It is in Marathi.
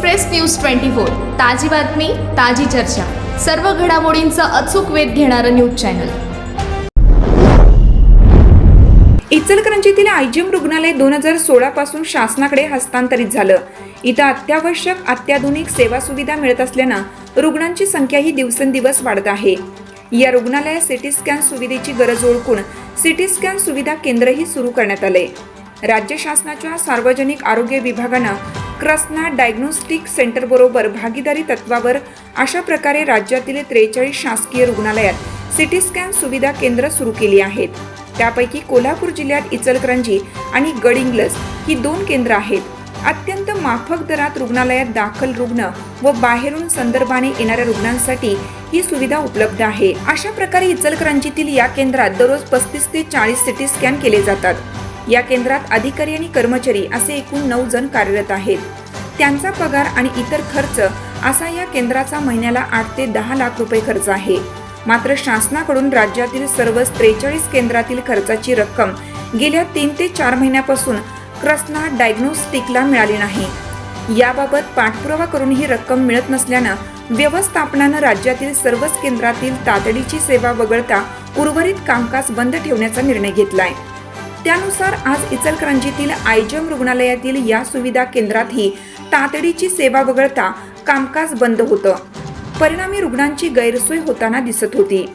Express news twenty four. ताजी बातमी ताजी चर्चा. सर्व घडामोडींचा अचूक वेध घेणारं न्यूज चॅनल. इचलकरंजीतील आयजीएम रुग्णालय दोन हजार सोळा पासून शासनाकडे हस्तांतरित झालं. इथं अत्यावश्यक अत्याधुनिक सेवा सुविधा मिळत असल्यानं रुग्णांची संख्याही दिवसेंदिवस वाढत आहे. या रुग्णालयात सिटी स्कॅन सुविधेची गरज ओळखून सिटी स्कॅन सुविधा केंद्रही सुरू करण्यात आले राज्य शासनाच्या सार्वजनिक आरोग्य विभागानं क्रस्ना डायग्नोस्टिक सेंटरबरोबर भागीदारी तत्वावर अशा प्रकारे राज्यातील त्रेचाळीस शासकीय रुग्णालयात सिटी स्कॅन सुविधा केंद्र सुरू केली आहेत. त्यापैकी कोल्हापूर जिल्ह्यात इचलकरंजी आणि गडिंग्लज ही दोन केंद्र आहेत. अत्यंत माफक दरात रुग्णालयात दाखल रुग्ण व बाहेरून संदर्भाने येणाऱ्या रुग्णांसाठी ही सुविधा उपलब्ध आहे. अशा प्रकारे इचलकरंजीतील या केंद्रात दररोज पस्तीस ते चाळीस सिटी स्कॅन केले जातात. या केंद्रात अधिकारी आणि कर्मचारी असे एकूण नऊ जण कार्यरत आहेत. त्यांचा पगार आणि इतर खर्च असा या केंद्राचा महिन्याला आठ ते दहा लाख रुपये खर्च आहे. मात्र शासनाकडून राज्यातील सर्व त्रेचाळीस केंद्रातील खर्चाची रक्कम गेल्या तीन ते चार महिन्यापासून क्रस्ना डायग्नोस्टिकला मिळाली नाही. याबाबत पाठपुरावा करून ही रक्कम मिळत नसल्यानं व्यवस्थापनानं राज्यातील सर्वच केंद्रातील तातडीची सेवा वगळता उर्वरित कामकाज बंद ठेवण्याचा निर्णय घेतलाय. त्यानुसार आज इचलकरंजीतील आयजम रुग्णालयातील या सुविधा केंद्रातही तातडीची सेवा वगळता कामकाज बंद होतं. परिणामी रुग्णांची गैरसोय होताना दिसत होती.